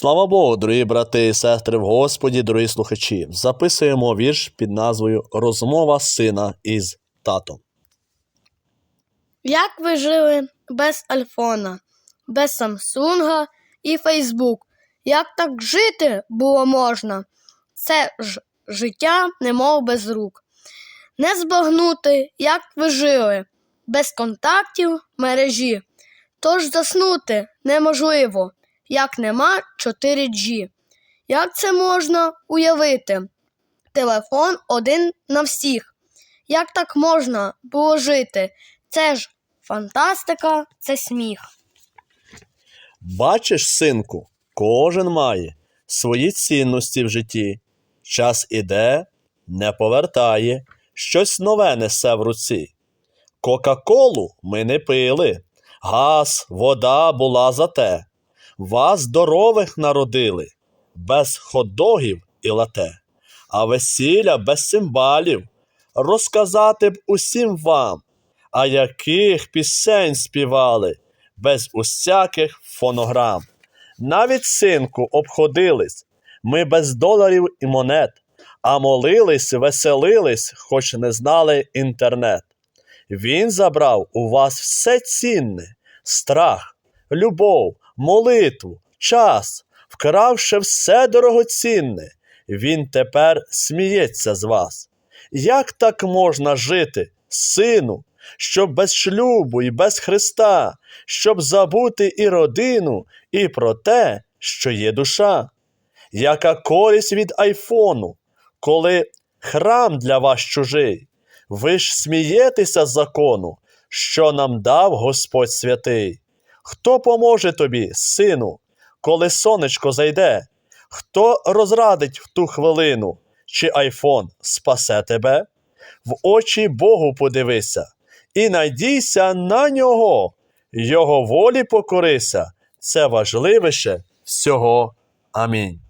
Слава Богу, дорогі брати і сестри в Господі, дорогі слухачі. Записуємо вірш під назвою Розмова сина із татом. Як ви жили без Альфона, без Самсунга і Фейсбук? Як так жити було можна? Це ж життя немов без рук. Не збагнути, як ви жили, без контактів мережі. Тож заснути неможливо, як нема 4G. Як це можна уявити? Телефон один на всіх. Як так можна було жити? Це ж фантастика, це сміх. Бачиш, синку, кожен має свої цінності в житті. Час іде, не повертає, щось нове несе в руці. Кока-колу ми не пили, газ, вода була за те. Вас здорових народили, без хот-догів і лате, а весілля без цимбалів. Розказати б усім вам, а яких пісень співали, без усяких фонограм. Навіть синку обходились, ми без доларів і монет, а молились, веселились, хоч не знали інтернет. Він забрав у вас все цінне, страх, любов, молитву, час, вкравши все дорогоцінне. Він тепер сміється з вас. Як так можна жити, сину, щоб без шлюбу і без Христа, щоб забути і родину, і про те, що є душа? Яка користь від айфону, коли храм для вас чужий? Ви ж смієтеся закону, що нам дав Господь святий. Хто поможе тобі, сину, коли сонечко зайде? Хто розрадить в ту хвилину, чи айфон спасе тебе? В очі Богу подивися і надійся на нього, Його волі покорися. Це важливіше всього. Амінь.